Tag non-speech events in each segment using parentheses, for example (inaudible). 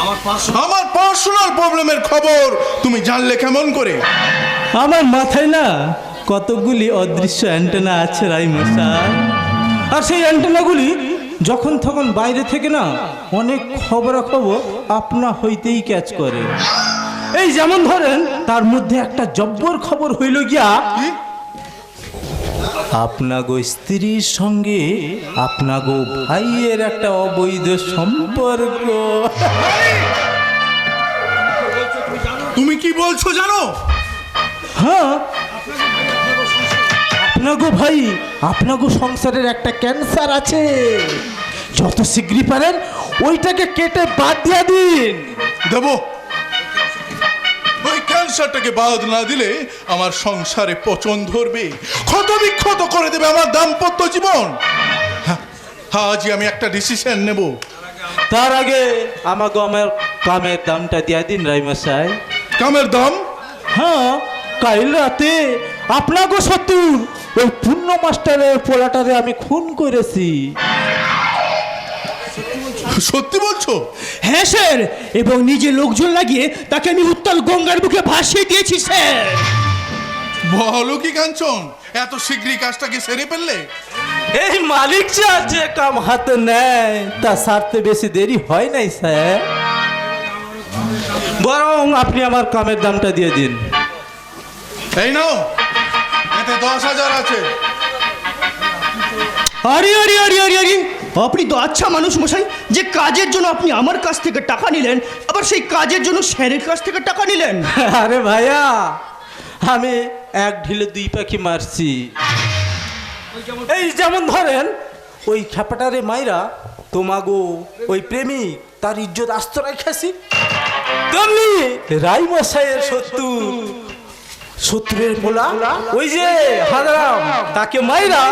আমার আমার পার্সোনাল প্রবলেমের খবর তুমি জানলে কেমন করে? আমার মাথায় না কতগুলি অদৃশ্য অ্যান্টেনা আছে রাই মশাই। আর সেই অ্যান্টেনাগুলি যখন তখন বাইরে থেকে না অনেক খবরাখবর আপনা হইতেই ক্যাচ করে। এই যেমন ধরেন তার মধ্যে একটা জব্বর খবর হইল গিয়া আপনাগো স্ত্রীর সঙ্গে আপনাগো ভাইয়ের একটা অবৈধ সম্পর্ক। তুমি কি বলছো জানো? হ্যাঁ। আপনাগো ভাই আপনাগো সংসারের একটা ক্যান্সার আছে। যত শীঘ্রই পারেন ওইটাকে কেটে বাদ দিয়ে দিন। দেবো। ক্যান্সারটাকে বাদ না দিলে আমার সংসারে পচন ধরবে। ক্ষত বিক্ষত করে দেবে আমার দাম্পত্য জীবন। হ্যাঁ, আজই আমি একটা ডিসিশন নেব। তার আগে আমাগো আমার কামের দামটা দিয়া দিন রাইমশাই কামের দাম? হ্যাঁ কাল রাতে আপনাগো শত্রুর ওই পূর্ণ মাস্টারের পোলাটারে আমি খুন করেছি। (laughs) সত্যি বলছো? হ্যাঁ স্যার। এবং নিজে লোকজন লাগিয়ে তাকে আমি উত্তাল গঙ্গার বুকে ভাসিয়ে দিয়েছি স্যার। বলো কি কাঞ্চন? এত শীঘ্রই কাজটাকে সেরে ফেললে? এই মালিক যা যে কাম হাতে নেয় তা সারতে বেশি দেরি হয় নাই স্যার। বরং আপনি আমার কামের দামটা দিয়ে দিন। এই নাও এতে দশ হাজার আছে। আরে আরে আরে আরে আরে আপনি তো আচ্ছা মানুষ মশাই, যে কাজের জন্য আপনি আমার কাছ থেকে টাকা নিলেন, আবার সেই কাজের জন্য স্যারের কাছ থেকে টাকা নিলেন। (laughs) আরে ভাইয়া, আমি এক ঢিলে দুই পাখি মারছি। এই যেমন ধরেন, ওই খেপাটারে মাইরা তোমাগো ওই প্রেমিক তার ইজ্জত আস্ত রাখাছি তেমনি রাই মশাইয়ের শত্রু। শত্রুর পোলা? ওই যে হারাম তাকে মাইরা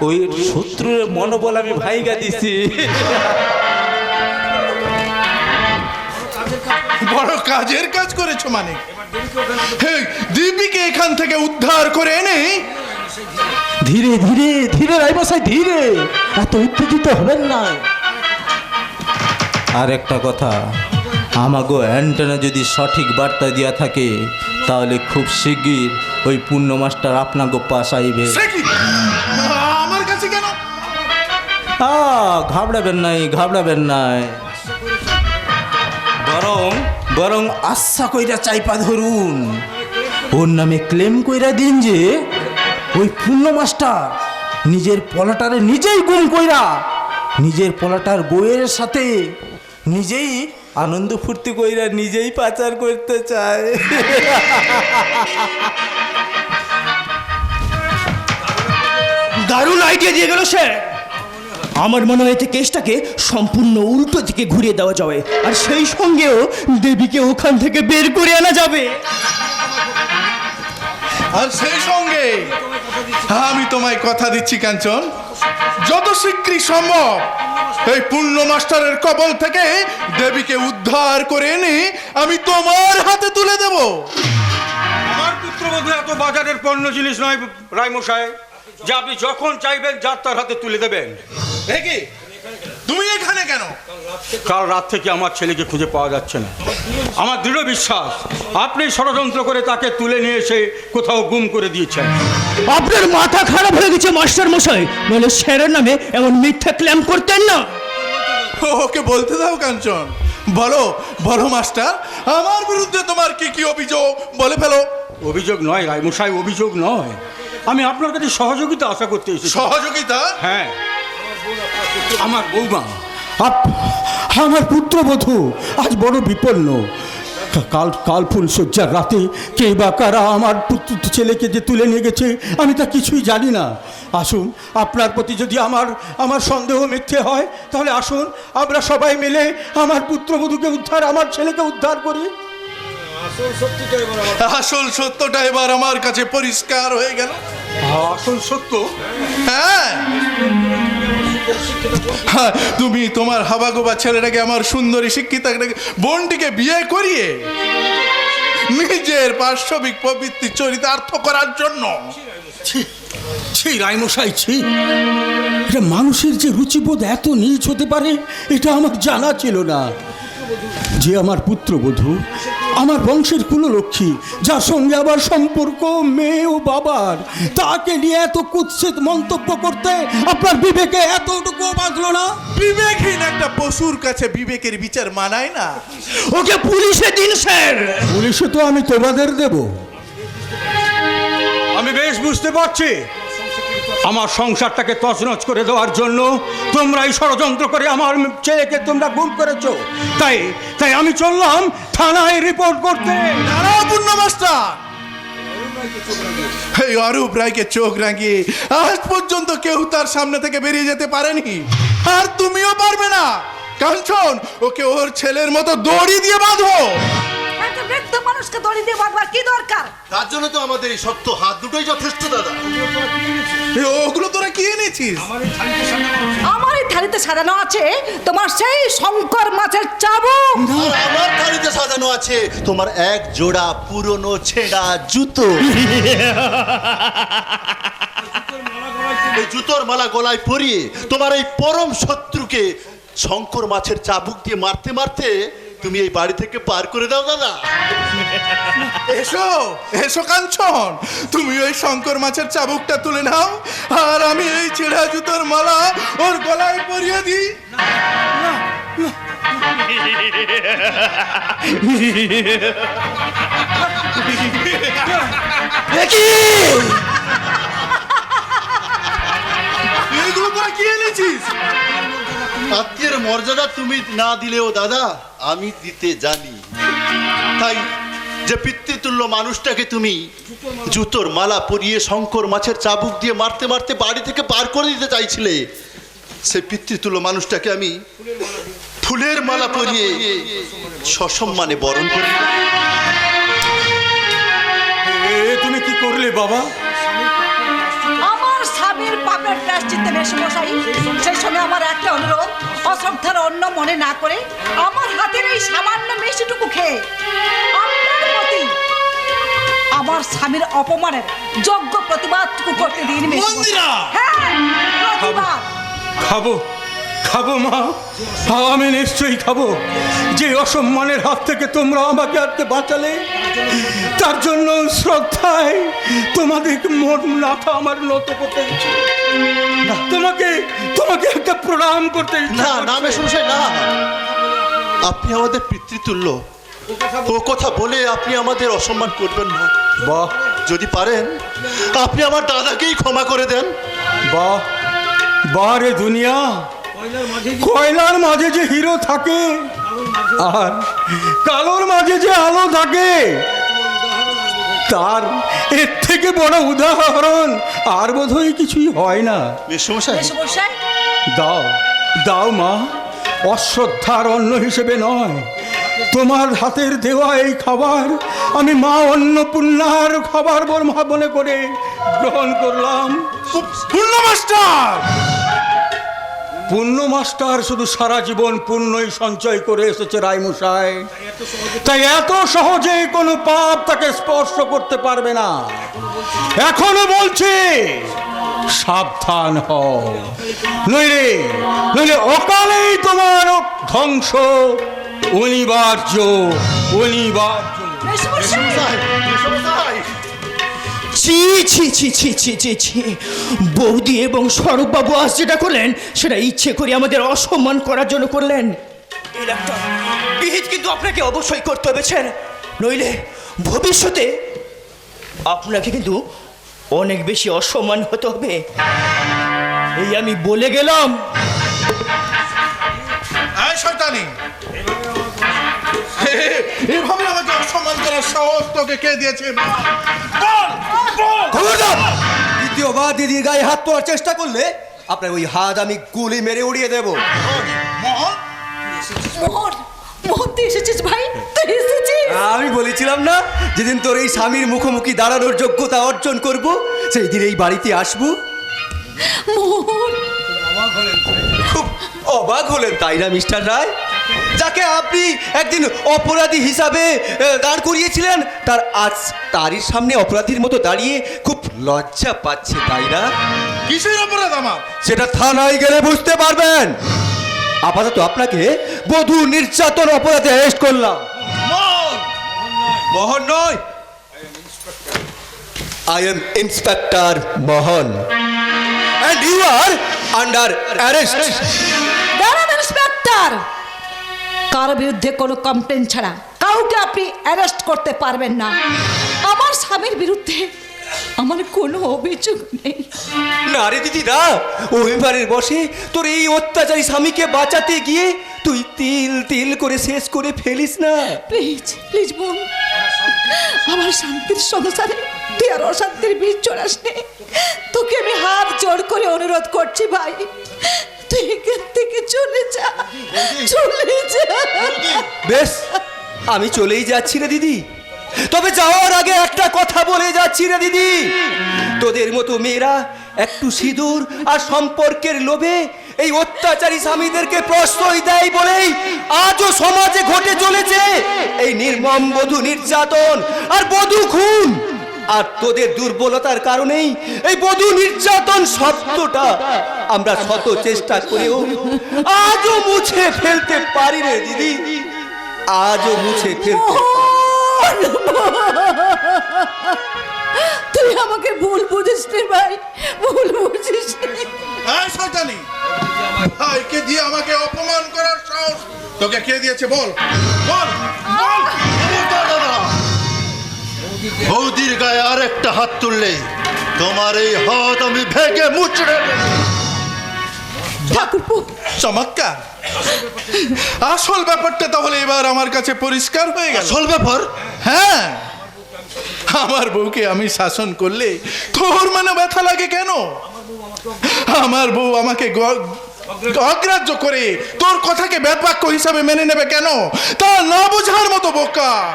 ওই শত্রুর মনোবল আমি ভাইগা দিছি। বড় কাজের কাজ করেছ মানে। হেই, দিব্যিকে এখান থেকে উদ্ধার করে এনে ধীরে ধীরে ধীরে রাইমশাই ধীরে। এত উত্তেজিত হবেন না। আর একটা কথা আমাগো অ্যান্টেনা যদি সঠিক বার্তা দিয়া থাকে তাহলে খুব শিগগির ওই পূর্ণ মাস্টার আমার কাছে কেন? ঘাবড়াবেন নাই ঘাবড়াবেন নাই। বরং বরং আশা কইরা চাইপা ধরুন। ওর নামে ক্লেম কইরা দিন যে ওই পূর্ণ মাস্টার নিজের পলাটারে নিজেই গুম কইরা নিজের পলাটার বইয়ের সাথে নিজেই আনন্দ ফুর্তি কইরা নিজেই পাচার করতে চায়। দারুণ আইডিয়া দিয়ে গেল স্যার আমার মনে হয় এতে কেসটাকে সম্পূর্ণ উল্টো দিকে ঘুরিয়ে দেওয়া যাবে। আর সেই সঙ্গেও দেবীকে ওখান থেকে বের করে আনা যাবে। আর সেই সঙ্গে আমি তোমায় কথা দিচ্ছি কাঞ্চন। যত শীঘ্রই সম্ভব এই পূর্ণ মাস্টারের কবল থেকে দেবীকে উদ্ধার করে এনে আমি তোমার হাতে তুলে দেব। আমার পুত্রবধূ এত বাজারের পণ্য জিনিস নয় রায়মশাই যে আপনি যখন চাইবেন যার তার হাতে তুলে দেবেন। দেখি তুমি এখানে কেন? কাল রাত থেকে আমার ছেলেকে খুঁজে পাওয়া যাচ্ছে না। আমার দৃঢ় বিশ্বাস আপনি ষড়যন্ত্র করে তাকে তুলে নিয়ে এসে কোথাও গুম করে দিয়েছেন। আপনার মাথা খারাপ হয়ে গেছে মাস্টার মশাই। নইলে স্যারের নামে এমন মিথ্যা ক্ল্যাম করতেন না। ওকে বলতে দাও কাঞ্চন। বলো বলো মাস্টার আমার বিরুদ্ধে তোমার কি কি অভিযোগ? বলে ফেলো। অভিযোগ নয় রায়মশাই অভিযোগ নয়। আমি আপনার কাছে সহযোগিতা আশা করতে এসেছি। সহযোগিতা? হ্যাঁ। আমার বৌমা আপ- আমার পুত্রবধূ আজ বড় বিপন্ন। কা- কাল কালপুল শয্যার রাতে কে বা কারা আমার পুত্র ছেলেকে যে তুলে নিয়ে গেছে আমি তা কিছুই জানি না। আসুন আপনার প্রতি যদি আমার আমার সন্দেহ মিথ্যে হয় তাহলে আসুন আমরা সবাই মিলে আমার পুত্রবধূকে উদ্ধার আমার ছেলেকে উদ্ধার করি। আসল সত্যটা এবার আমার কাছে পরিষ্কার হয়ে গেল। আসল সত্য? হ্যাঁ। হ্যাঁ, তুমি তোমার হাবাগোবা ছেলেটাকে আমার সুন্দরী শিক্ষিতা বোনটিকে বিয়ে করিয়ে নিজের পার্শ্ববিক প্রবৃত্তি চরিতার্থ করার জন্য। ছি। এটা মানুষের যে রুচিবোধ এত নিচ হতে পারে এটা আমার জানা ছিল না। যে আমার পুত্রবধূ আমার বংশের কুললক্ষ্মী যার সঙ্গে আবার সম্পর্ক মেয়ে ও বাবার। তাকে নিয়ে এত কুৎসিত মন্তব্য করতে আপনার বিবেকে এতটুকু বাঁচলো না? বিবেকহীন একটা পশুর কাছে বিবেকের বিচার মানায় না। ওকে পুলিশে দিন স্যার। পুলিশে তো আমি তোমাদের দেব। আমি বেশ বুঝতে পারছি। আমার সংসারটাকে তছনছ করে দেওয়ার জন্য তোমরাই ষড়যন্ত্র করে আমার ছেলেকে তোমরা গুম করেছ। তাই তাই আমি চললাম থানায় রিপোর্ট করতে। পূর্ণ মাস্টার। এই অরূপ রায়কে চোখ রাঙিয়ে আজ পর্যন্ত কেউ তার সামনে থেকে বেরিয়ে যেতে পারেনি। আর তুমিও পারবে না। কাঞ্চন ওকে ওর ছেলের মতো দড়ি দিয়ে বাঁধো বৃদ্ধ মানুষকে দড়ি দিয়ে বাঁধবার কি দরকার? তার জন্য তো আমাদের এই শক্ত হাত দুটোই যথেষ্ট দাদা। ওগুলো তোরা কি এনেছিস? আমার এই থালিতে সাজানো আছে তোমার সেই শঙ্কর মাছের চাবুক। আমার থালিতে সাজানো আছে তোমার এক জোড়া পুরনো ছেঁড়া জুতো। এই জুতোর মালা গলায় পরিয়ে তোমার এই পরম শত্রুকে শঙ্কর মাছের চাবুক দিয়ে মারতে মারতে তুমি এই বাড়ি থেকে পার করে দাও দাদা। এসো এসো কাঞ্চন। তুমি ওই শঙ্কর মাছের চাবুকটা তুলে নাও আর আমি এই ছেঁড়া জুতোর মালা ওর গলায় পরিয়ে দিই। এগুলো তোরা কি এনেছিস? আত্মীয়ের মর্যাদা তুমি না দিলেও দাদা, আমি দিতে জানি। তাই যে পিতৃতুল্য মানুষটাকে তুমি জুতোর মালা পরিয়ে শঙ্কর মাছের চাবুক দিয়ে মারতে মারতে বাড়ি থেকে পার করে দিতে চাইছিলে, সে পিতৃতুল্য মানুষটাকে আমি ফুলের মালা পরিয়ে সসম্মানে বরণ করি। তুমি কি করলে বাবা? স্বামীর পাপের প্রাশ্চিত্তে মশাই সেই সময় আমার একটা অনুরোধ অশ্রদ্ধার অন্য মনে না করে আমার হাতের এই সামান্য মিষ্টিটুকু খেয়ে আপনার প্রতি আমার স্বামীর অপমানের যোগ্য প্রতিবাদটুকু করতে দিন! হ্যাঁ প্রতিবাদ। খাব। খাব মা। আমি নিশ্চয়ই খাব। যে অসম্মানের হাত থেকে তোমরা আমাকে আজকে বাঁচালে তার জন্য শ্রদ্ধায় তোমাদের মন মাথা আমার নত করতে। তোমাকে তোমাকে একটা প্রণাম করতে। না না। আপনি আমাদের পিতৃতুল্য। ও কথা বলে আপনি আমাদের অসম্মান করবেন না। বাহ। যদি পারেন আপনি আমার দাদাকেই ক্ষমা করে দেন। বাহ। বাহ রে দুনিয়া। কয়লার মাঝে যে হিরো থাকে আর কালোর মাঝে যে আলো থাকে তার এর থেকে বড় উদাহরণ আর বোধহয় কিছুই হয় না। দাও দাও মা অশ্রদ্ধার অন্ন হিসেবে নয়। তোমার হাতের দেওয়া এই খাবার আমি মা অন্নপূর্ণার খাবার বর্মা মনে করে গ্রহণ করলাম। পূর্ণ মাস্টার পুণ্য মাস্টার শুধু সারা জীবন পুণ্যই সঞ্চয় করে এসেছে রায়মশাই। তাই এত সহজে কোনো পাপ তাকে স্পর্শ করতে পারবে না। এখনও বলছে, সাবধান হও। নইলে অকালেই তোমার ধ্বংস, অনিবার্য অনিবার্য। ছি ছি ছি ছি ছি ছি ছি। বৌদি এবং স্বরূপবাবু আজ যেটা করলেন, সেটা ইচ্ছে করে আমাদের অসম্মান করার জন্য করলেন। কিন্তু আপনাকে অবশ্যই করতে হবে, স্যার। নইলে ভবিষ্যতে আপনাকে কিন্তু অনেক বেশি অসম্মান হতে হবে। এই আমি বলে গেলাম। এভাবে আমাকে অসম্মান করার সাহস তোকে কে দিয়েছে? বল বল খবরদার! দ্বিতীয়বার দিদির গায়ে হাত তোলার চেষ্টা করলে আপনার ওই হাত আমি গুলি মেরে উড়িয়ে দেব। মোহন মোহন মোহন তুই এসেছিস ভাই? তুই এসেছিস? আমি বলেছিলাম না যেদিন তোর এই স্বামীর মুখোমুখি দাঁড়ানোর যোগ্যতা অর্জন করব সেই দিন এই বাড়িতে আসব। মোহন খুব অবাক হলেন তাই না মিস্টার রায়? যাকে আপনি একদিন অপরাধী হিসাবে দাঁড় করিয়েছিলেন তার আজ তারই সামনে অপরাধীর মতো দাঁড়িয়ে খুব লজ্জা পাচ্ছে তাই না? কিসের অপরাধ আমার? সেটা থানায় গেলে বুঝতে পারবেন। আপাতত আপনাকে বধূ নির্যাতন অপরাধে অ্যারেস্ট করলাম। মোহন নয়। I am inspector Mohan and you are under arrest দাঁড়ান ইন্সপেক্টর কার বিরুদ্ধে কোনো কমপ্লেন ছাড়া কাউকে আপনি অ্যারেস্ট করতে পারবেন না। আমার স্বামীর বিরুদ্ধে আমার কোনো অভিযোগ নেই। না রে দিদি না অভিমানের বসে তোর এই অত্যাচারী স্বামীকে বাঁচাতে গিয়ে তুই তিল তিল করে শেষ করে ফেলিস না। প্লিজ প্লিজ বোন আমার শান্তির সংসারে তুই আর অশান্তির বীজ চড়াস নে তোকে আমি হাত জোড় করে অনুরোধ করছি ভাই। তুই এখান থেকে চলে যা চলে যা। বেশ আমি চলেই যাচ্ছি রে দিদি। তবে যাওয়ার আগে একটা কথা বলে যাচ্ছি রে দিদি। তোদের মতো মেয়েরা একটু সিঁদুর আর সম্পর্কের লোভে এই অত্যাচারী স্বামীদেরকে প্রশ্রয় দেয় বলেই আজও সমাজে ঘটে চলেছে। এই নির্মম বধূ নির্যাতন আর বধূ খুন। আর তোদের দুর্বলতার কারণেই এই বধূ নির্যাতন শব্দটা আমরা শত চেষ্টা করেও আজও মুছে ফেলতে পারি রে দিদি। আজও মুছে ফেলতে তুই আমাকে ভুল বুঝিস রে ভাই ভুল বুঝিস হ্যাঁ শয়তানি। ভাইকে দিয়ে আমাকে অপমান করার সাহস? তোকে কে দিয়েছে? বল। বল বল। বৌদির গায়ে আর একটা হাত তুললে তোমার এই হাত আমি ভেঙে মুচড়ে ঠাকুরপো। চমৎকার। আসল ব্যাপারটা তাহলে এবার আমার কাছে পরিষ্কার হয়ে গেল। আসল ব্যাপার? হ্যাঁ। আমার বউকে আমি শাসন করলে তোর মানে ব্যথা লাগে কেন? আমার বউ আমাকে গ- অগ্রাহ্য করে তোর কথাকে বেদবাক্য হিসাবে মেনে নেবে কেন? তা না বোঝার মতো বোকা।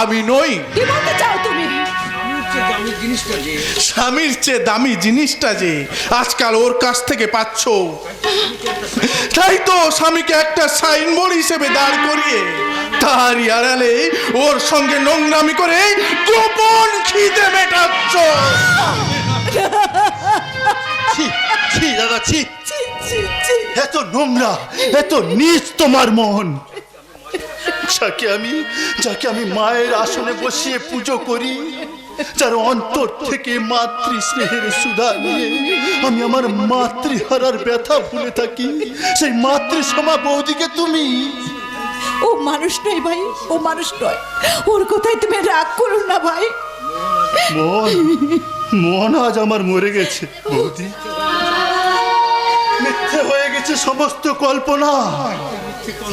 আমি নই। কি বলতে চাও তুমি? স্বামীর চেয়ে দামি জিনিসটা যে আজকাল ওর কাছ থেকে পাচ্ছ। তাই তো স্বামীকে একটা সাইনবোর্ড হিসেবে দাঁড় করিয়ে তারই আড়ালে ওর সঙ্গে নোংরামি করে গোপন খিদে মেটাচ্ছ। ছি ছি দাদা ছি। ছি, ছি, ছি। এত নোংরা এত নিচ তোমার মন। যাকে আমি যাকে আমি মায়ের আসনে বসিয়ে পুজো করি যার অন্তর থেকে মাতৃ স্নেহের সুধা নিয়ে আমি আমার মাতৃহারার ব্যথা ভুলে থাকি সেই মাতৃ সমা বৌদিকে তুমি। ও মানুষ নয় ভাই ও মানুষ নয়। ওর কথাই তুমি রাগ করো না ভাই। মন মন আজ আমার মরে গেছে বৌদি। মিথ্যে সমস্ত কল্পনা।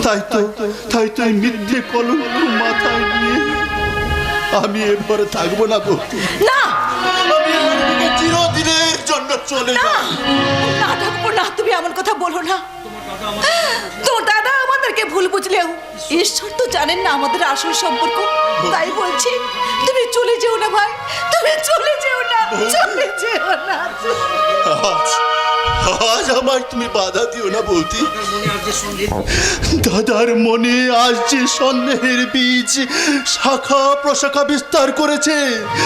তাই তো তাই তো এই মিথ্যে কলঙ্ক মাথায় নিয়ে আমি এবারে থাকব না বৌদি না! চিরদিনের জন্য চলে না! না তুমি এমন কথা বলো না। তো দাদা আমাদেরকে ভুল বুঝলেও ঈশ্বর তো জানেন না আমাদের আসল সম্পর্ক। তাই বলছি তুমি চলে যেও না ভাই তুমি চলে যেও না চলে যেও না। আজ আমার তুমি বাধা দিও না বৌদি। দাদার মনে আজ যে সন্দেহের বীজ। শাখা প্রশাখা বিস্তার করেছে।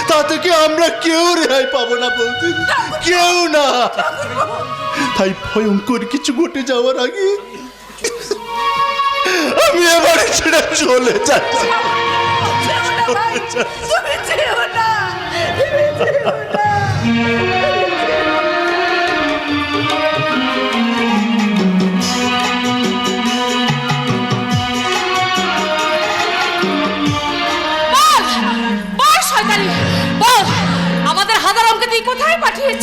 তা থেকে আমরা কেউ রেহাই পাবো না বৌদি? কেউ না। তাই ভয়ঙ্কর কিছু ঘটে যাওয়ার আগে আমি এবারে ছেড়ে চলে যাচ্ছি। যেও না।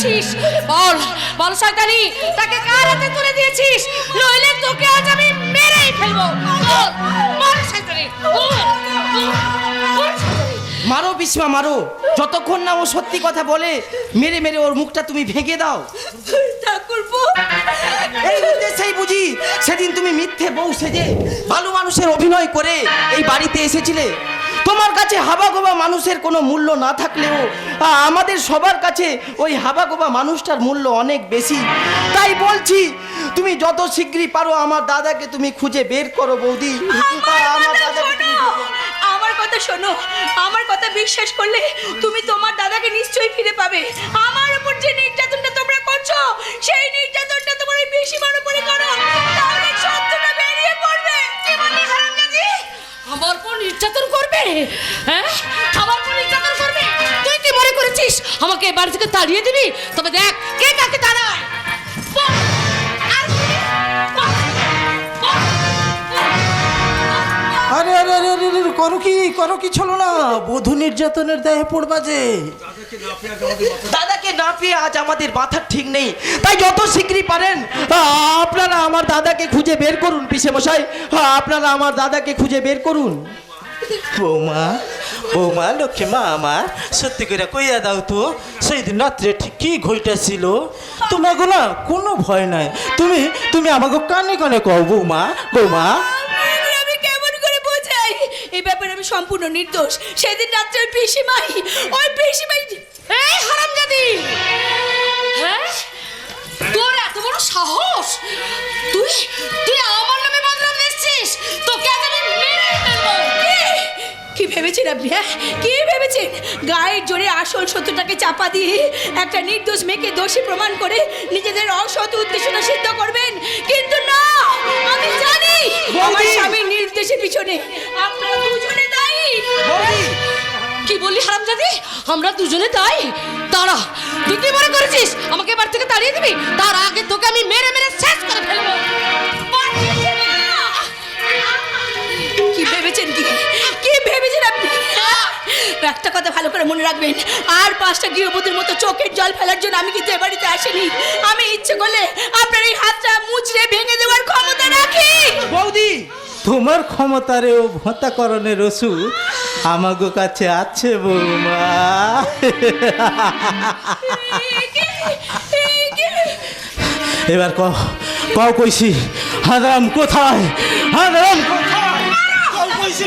পাঠিয়েছিস বল বল শয়তানি তাকে কার হাতে তুলে দিয়েছিস? নইলে তোকে আজ আমি মেরেই ফেলব। বল শয়তানি। মারো বিস্মা মারো। যতক্ষণ না ও সত্যি কথা বলে মেরে মেরে ওর মুখটা তুমি ভেঙে দাও। এই উদ্দেশ্যেই বুঝি সেদিন তুমি মিথ্যে বউ সেজে ভালো মানুষের অভিনয় করে এই বাড়িতে এসেছিলে। তোমার কাছে হাবাগোবা মানুষের কোনো মূল্য না থাকলেও আমাদের সবার কাছে ওই হাবাগোবা মানুষটার মূল্য অনেক বেশি। তাই বলছি তুমি যত শীঘ্রই পারো আমার দাদাকে তুমি খুঁজে বের করো বৌদি। আমার দাদাকে আমার কথা শোনো আমার কথা বিশ্বাস করলে তুমি তোমার দাদাকে নিশ্চয়ই ফিরে পাবে। আমার উপর যে নির্যাতনটা তোমরা করছ সেই নির্যাতনটা তোমার ওই পিসিমার উপরে করো। তাহলে সত্যটা নির্যাতন করবে? হ্যাঁ? আমার উপর নির্যাতন করবে? তুই কি মনে করেছিস? আমাকে এবার থেকে তাড়িয়ে দিবি? তবে দেখ, কে কাকে তাড়ায়? করো কি করো কি চলো না? বধূ নির্যাতনের দেহে পড়বা যে। দাদাকে না পেয়ে আজ আমাদের মাথার ঠিক নেই। তাই যত শীঘ্রই পারেন আপনারা আমার দাদাকে খুঁজে বের করুন পিসে মশাই। আপনারা আমার দাদাকে খুঁজে বের করুন। বৌমা বৌমা লক্ষ্মী মা আমার সত্যি করে কইয়া দাও তো সেই দিন রাত্রে ঠিক কি ঘইটাছিল তোমাকে না কোনো ভয় নাই। তুমি তুমি আমাকে কানে কানে কও বৌমা বৌমা। এই ব্যাপারে আমি সম্পূর্ণ নির্দোষ। সেদিন রাত্রে ওই পিসিমাই ওই পিসিমাই এই হারামজাদি! হ্যাঁ? তোর এত বড় সাহস? তুই তুই আমার নামে বদনাম দিচ্ছিস? তোকে আজ আমি মেরে ফেলব। কি? ভেবেছেন আপনি হ্যাঁ? কি ভেবেছেন? গায়ের জোরে আসল সত্যটাকে চাপা দিয়ে একটা নির্দোষ মেয়েকে দোষী প্রমাণ করে নিজেদের অসৎ উদ্দেশ্যটা সিদ্ধ করবেন? কিন্তু না! আমি জানি! আমার স্বামীর নির্দেশের পিছনে আপনারা কি বললি হারামজাদি? আমরা দুজনে তাই। দাঁড়া, তুই কি মনে করেছিস? আমাকে এবার থেকে তাড়িয়ে দিবি? তার আগে তোকে আমি মেরে মেরে শেষ করে ফেলব। কি ভেবেছেন কি? কি ভেবেছেন আপনি? একটা কথা ভালো করে মনে রাখবেন। আর পাঁচটা গৃহবধূর মতো চোখের জল ফেলার জন্য আমি কিন্তু এ বাড়িতে আসিনি। আমি ইচ্ছে করলে আপনার এই হাতটা মুচড়ে ভেঙে দেওয়ার ক্ষমতা রাখি। বৌদি তোমার ক্ষমতারে ও ভতাকরণের ওষুধ আমাগো কাছে আছে বৌমা। এবার ক কও কইছি হাদাম কোথায়? হাদাম কোথায়? কও কইছি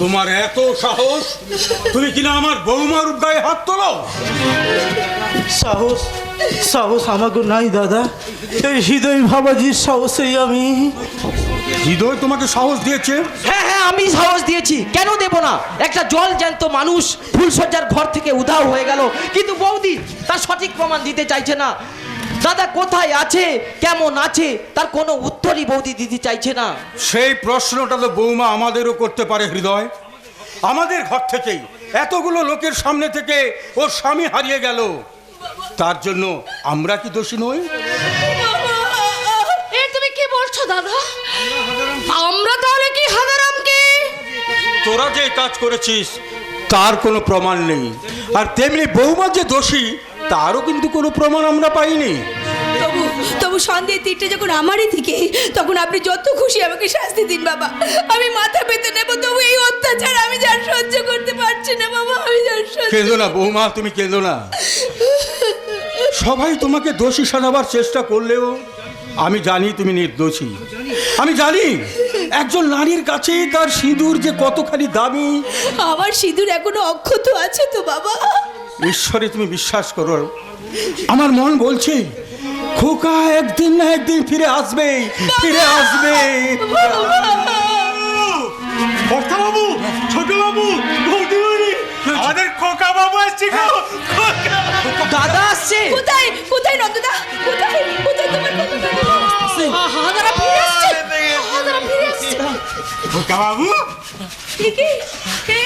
তোমার এত সাহস? তুমি কিনা আমার বৌমার গায়ে হাত তোলো সাহস সাহস আমাগো নাই দাদা। এই হৃদয় ভাবাজির সাহসেই আমি। হৃদয় তোমাকে সাহস দিয়েছে? হ্যাঁ হ্যাঁ আমি সাহস দিয়েছি। কেন দেব না? একটা জল জ্যান্ত মানুষ ফুলসজ্জার ঘর থেকে উধাও হয়ে গেল। কিন্তু বৌদি তার সঠিক প্রমাণ দিতে চাইছে না। দাদা কোথায় আছে? কেমন আছে? তার কোনো উত্তরই বৌদি দিতে চাইছে না। সেই প্রশ্নটা তো বৌমা আমাদেরও করতে পারে হৃদয়। আমাদের ঘর থেকেই এতগুলো লোকের সামনে থেকে ওর স্বামী হারিয়ে গেল। তার জন্য আমরা কি দোষী নই? তুমি কি বলছো দাদা? আমরা তাহলে কি হাজারামকে তোরা যে কাজ করেছিস তার কোনো প্রমাণ নেই। আর তেমনি বৌমা যে দোষী তারও কিন্তু কোনো প্রমাণ আমরা পাইনি। তবু তবু সন্দেহ তীরটা যখন আমারই দিকে তখন আপনি যত খুশি আমাকে শাস্তি দিন বাবা। আমি মাথা পেতে নেব তবু এই অত্যাচার আমি যার সহ্য করতে পারছি না বাবা আমি যার সহ্য কেঁদো না বৌমা তুমি কেঁদো না। সবাই তোমাকে দোষী সাজাবার চেষ্টা করলেও আমি জানি তুমি নির্দোষী। আমি জানি একজন নারীর কাছে তার সিঁদুর যে কতখানি দামি। আমার সিঁদুর এখনও অক্ষত আছে তো বাবা। ঈশ্বরে তুমি বিশ্বাস করো। আমার মন বলছে খোকা একদিন না একদিন ফিরে আসবে ফিরে আসবে। বাবু ছোট বাবু আমাদের খোকা বাবু আসছে দাদা আসছে। কোথায়? কোথায় নন্দদা? কোথায়? কোথায় তোমার কথা ফিরে আসছে। হাজারা ফিরে আসছে। খোকা বাবু। কি? কি?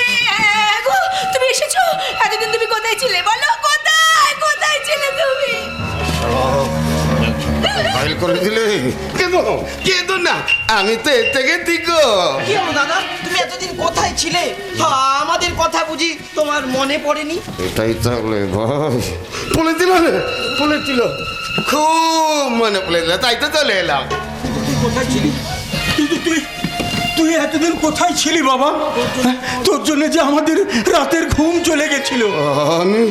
এসেছ? এতদিন তুমি কোথায় ছিলে বলো? কোথায়? কোথায় ছিলে তুমি? ফাইল করে দিলে। কেন কেঁদো না। আমি তো এর থেকে ঠিক কি হলো দাদা তুমি এতদিন কোথায় ছিলে? হ্যাঁ, আমাদের কথা বুঝি তোমার মনে পড়েনি? এটাই তাহলে ভাই। বলেছিল না বলেছিল খুব মনে পড়েছিল তাই তো চলে এলাম। কোথায় ছিলি? কিন্তু তুই তুই এতদিন কোথায় ছিলি বাবা? হ্যাঁ, তোর জন্য যে আমাদের রাতের ঘুম চলে গেছিল। আমি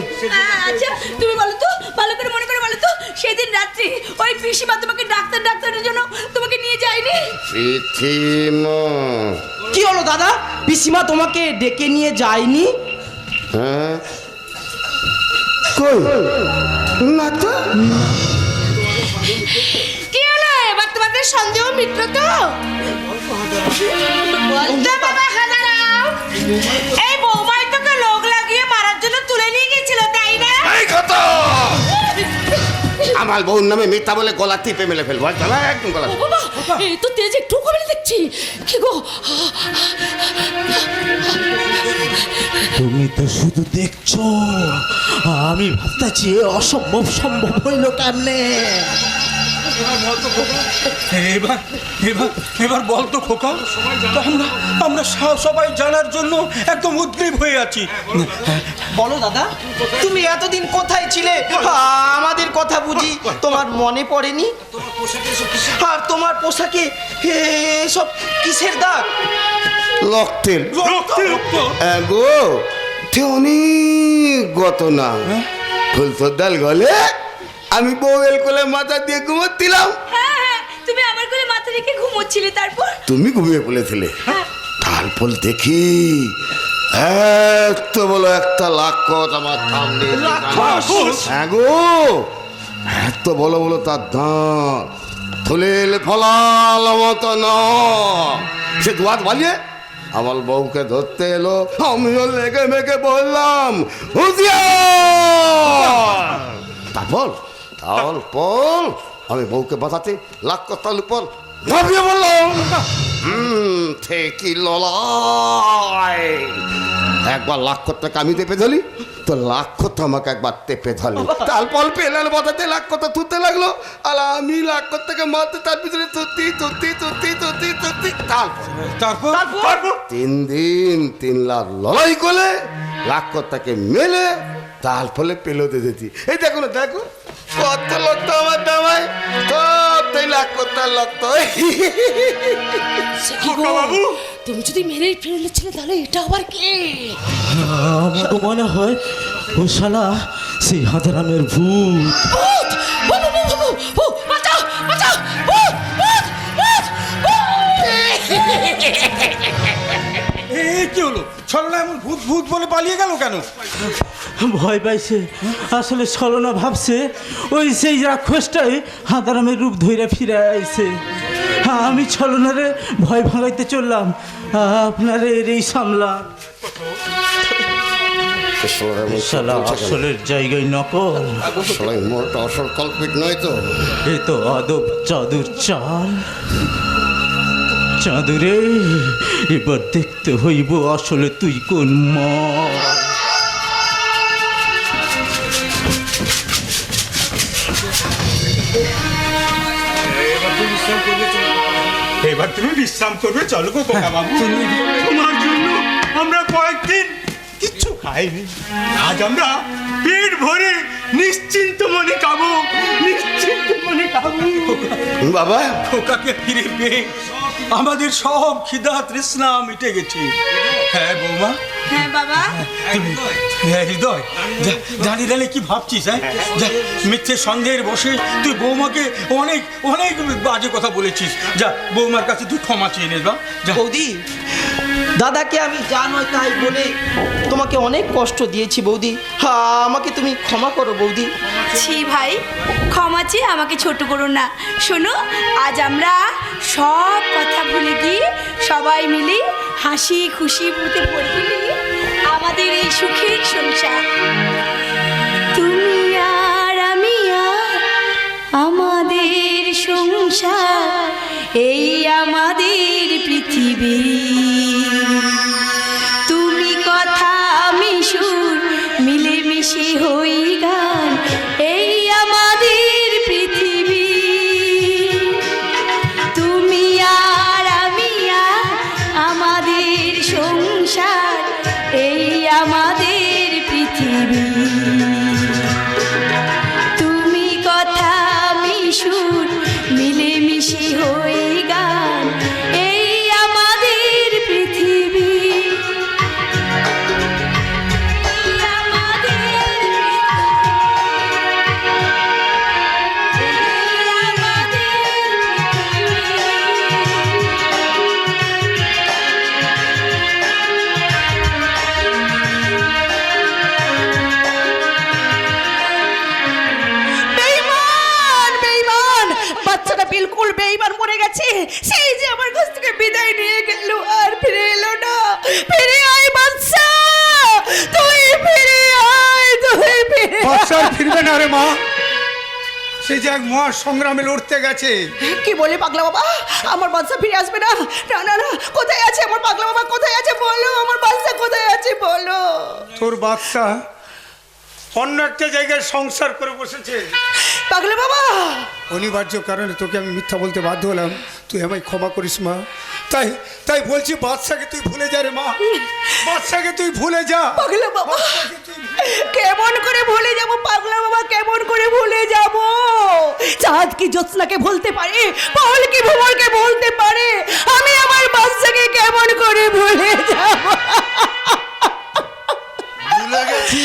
আচ্ছা তুমি বলো তো ভালো করে মনে করে বলো তো সেদিন রাত্রি ওই পিসিমা তোমাকে ডাক্তার ডাক্তারের জন্য তোমাকে নিয়ে যায়নি? কি হলো দাদা? পিসিমা তোমাকে ডেকে নিয়ে যায়নি? হ্যাঁ। কই? না তো কি হলো? এবার তোমাদের সন্দেহ মিটল তো? এই বৌমাই তোকে লোক লাগিয়ে মারার জন্য তুলে নিয়ে গেছিল তাই না এই কথা আমার বউর নামে মিথ্যা বলে গলা টিপে মেলে ফেলব। একদম গলা এই তো তেজ একটু কমে দেখছি। কি গো? তুমি তো শুধু দেখছ আমি ভাবতেছি অসম্ভব সম্ভব হইল কেমনে? এবার এবার এবার বল তো খোকা। আমরা আমরা সবাই জানার জন্য একদম উদ্গ্রীব হয়ে আছি। বলো দাদা তুমি এতদিন কোথায় ছিলে? আমাদের কথা বুঝি। তোমার মনে পড়েনি? আর তোমার পোশাকে সব কিসের দাগ? লকতেল রক্ত রক্ত গো তে। অনেক গত না। ফুল সদ্দাল গলে আমি বউয়েল কোলে মাথা দিয়ে ঘুমোচ্ছিলাম। হ্যাঁ হ্যাঁ তুমি আমার কোলে মাথা রেখে ঘুমোচ্ছিলে তারপর? তুমি ঘুমিয়ে পড়েছিলে। তারপর দেখি। এত বলো একটা লাক্ষত আমার সামনে হ্যাঁ গো এত বলো বলো তার দাঁত। ফুলেল ফলাল মতো ন সে দুয়াত বালিয়ে আমার বউকে ধরতে এলো। আমিও লেগে মেগে বললাম হুঁশিয়ার! তারপর তারপর আমি বউকে বাঁচাতে লাখ কথার উপর ঝাঁপিয়ে বললাম হুম ঠিকই লড়াই একবার লাখ টাকা আমি টেপে ধরি তো লাখ কথা আমাকে একবার টেপে ধরলি। তারপর পেলেন বাঁচাতে লাখ কথা তুলতে লাগল আর আমি লাখ থেকে মারতে তার ভিতরে তুতি তুতি তুতি তুতি তুতি তারপর? তিন দিন তিন লাখ লড়াই করে লাখ কথাকে মেলে তার ফলে পেলোতে দিয়েছি এই দেখো না দেখো। কত লক্ত আমার দামায় কত লাখ কথার লক্ত সে কি গো? তুমি যদি মেরেই ফেলেছিলে তাহলে এটা আবার কে? আমাকে মনে হয় ও শালা সেই হাজারামের ভূত। কি হলো? ছলনা এমন ভূত ভূত বলে পালিয়ে গেল কেন? ভয় পাইছে। আসলে ছলনা ভাবছে ওই সেই রাক্ষসটাই হাতারামের রূপ ধইরা ফিরে আইছে। আমি ছলনারে ভয় ভাঙাইতে চললাম। আপনারে এই সামলাম শালা আসলের জায়গায় নকল। মোট অসল কল্পিত নয় তো। এ তো আদব চাদুর চাল। চাঁদুরে এবার দেখতে হইব আসলে তুই কোন মা এবার তুমি বিশ্রাম করবে চলো গো খোকা বাবু। তোমার জন্য আমরা কয়েকদিন কিচ্ছু খাইনি। আজ আমরা পেট ভরে নিশ্চিন্ত মনে খাব নিশ্চিন্ত মনে খাব। বাবা। খোকাকে ফিরে পেয়ে আমাদের সব খিদা তৃষ্ণা মিটে গেছে। হ্যাঁ বৌমা? হ্যাঁ বাবা। হ্যাঁ হৃদয়। কি ভাবছিস হ্যাঁ? মিথ্যে সন্দেহের বসে তুই বৌমাকে অনেক অনেক বাজে কথা বলেছিস। যা বৌমার কাছে তুই ক্ষমা চেয়ে নিস বা যা। বৌদি দাদাকে আমি জানো তাই বলে তোমাকে অনেক কষ্ট দিয়েছি বৌদি। হ্যাঁ আমাকে তুমি ক্ষমা করো বৌদি। ছি ভাই, ক্ষমা চেয়ে আমাকে ছোট করো না। শোনো, আজ আমরা সব কথা ভুলে গিয়ে সবাই মিলে হাসি খুশি ভরে তুলি আমাদের এই সুখের সংসার। তুমি আর আমি আমাদের সংসার, এই আমাদের পৃথিবী। মিলেমিশে হই সে যে এক মহা সংগ্রামে লড়তে গেছে। কি বলে পাগলা বাবা? আমার বাচ্চা ফিরে আসবে না। না না না কোথায় আছে আমার পাগলা বাবা? কোথায় আছে? বলো আমার বাচ্চা কোথায় আছে? বলো। তোর বাচ্চা অন্য একটা জায়গায় সংসার করে বসেছে। পাগলা বাবা! অনিবার্য কারণে তোকে আমি মিথ্যা বলতে বাধ্য হলাম। তুই আমায় ক্ষমা করিস মা। তাই তাই বলছি বাদশাকে তুই ভুলে যা রে মা। বাচ্চাকে তুই ভুলে যা। পাগলা বাবা। কেমন করে ভুলে যাব পাগলা বাবা? কেমন করে ভুলে যাব? চাঁদ কি জ্যোৎস্নাকে ভুলতে পারে? পাওয়াল কি ভ্রমণকে ভুলতে পারে? আমি আমার বাচ্চাকে কেমন করে ভুলে যাব? ভুলে গেছি।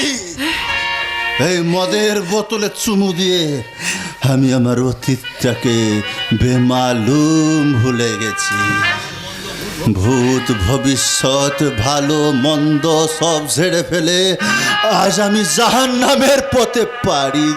এই মদের বোতলে চুমু দিয়ে আমি আমার অতীতটাকে বেমালুম ভুলে গেছি। ভূত ভবিষ্যৎ ভালো মন্দ সব ঝেড়ে ফেলে আজ আমি জাহান নামের পথে পাড়ি